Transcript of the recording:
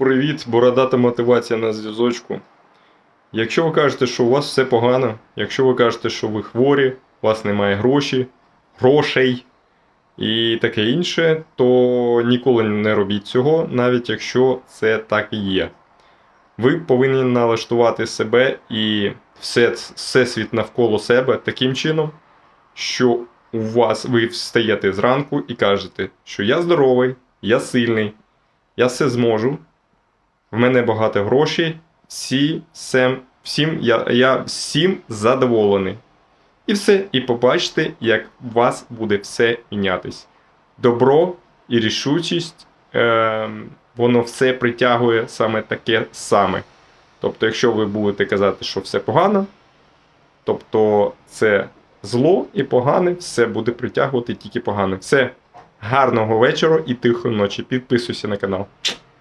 Привіт, бородата мотивація на зв'язочку. Якщо ви кажете, що у вас все погано, якщо ви кажете, що ви хворі, у вас немає гроші, грошей і таке інше, то ніколи не робіть цього, навіть якщо це так і є. Ви повинні налаштувати себе і все, всесвіт навколо себе таким чином, що у вас ви встаєте зранку і кажете, що я здоровий, я сильний, я все зможу, в мене багато грошей, всі, всем, всім, я, я всім задоволений. І все, і побачите, як у вас буде все мінятись. Добро і рішучість, е, воно все притягує саме таке саме. Тобто, якщо ви будете казати, що все погано, тобто це зло і погане, все буде притягувати тільки погане. Все. Гарного вечора і тихої ночі. Підписуйся на канал.